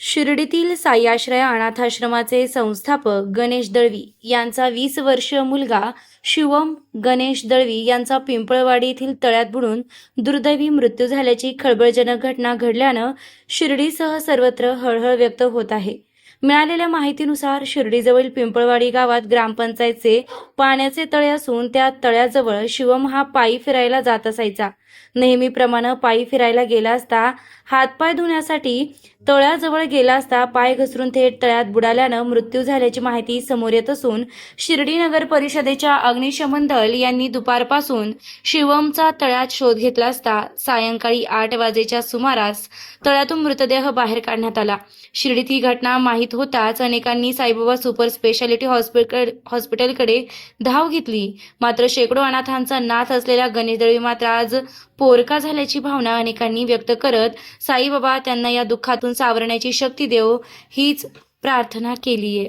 शिर्डीतील साई आश्रय अनाथाश्रमाचे संस्थापक गणेश दळवी यांचा वीस वर्षीय मुलगा शिवम गणेश दळवी यांचा पिंपळवाडी येथील तळ्यात बुडून दुर्दैवी मृत्यू झाल्याची खळबळजनक घटना घडल्यानं शिर्डीसह सर्वत्र हळहळ व्यक्त होत आहे. मिळालेल्या माहितीनुसार शिर्डीजवळील पिंपळवाडी गावात ग्रामपंचायतचे पाण्याचे तळे असून त्या तळ्याजवळ शिवम हा पायी फिरायला जात असायचा. नेहमीप्रमाणे पायी फिरायला गेला असता हातपाय धुण्यासाठी तळ्याजवळ गेला असता पाय घसरून थेट तळ्यात बुडाल्यानं मृत्यू झाल्याची माहिती समोर येत असून शिर्डी नगर परिषदेच्या अग्निशमन दल यांनी दुपारपासून शिवमचा तळ्यात शोध घेतला असता सायंकाळी आठ वाजेच्या सुमारास तळ्यातून मृतदेह बाहेर काढण्यात आला. शिर्डीत ही घटना माहीत होताच अनेकांनी साईबाबा सुपर स्पेशालिटी हॉस्पिटल हॉस्पिटलकडे धाव घेतली. मात्र शेकडो अनाथांचा नाथ असलेल्या गणेश दळवी मात्र आज पोरका झाल्याची भावना अनेकांनी व्यक्त करत साईबाबा त्यांना या दुःखातून सावरण्याची शक्ती देव हीच प्रार्थना केली आहे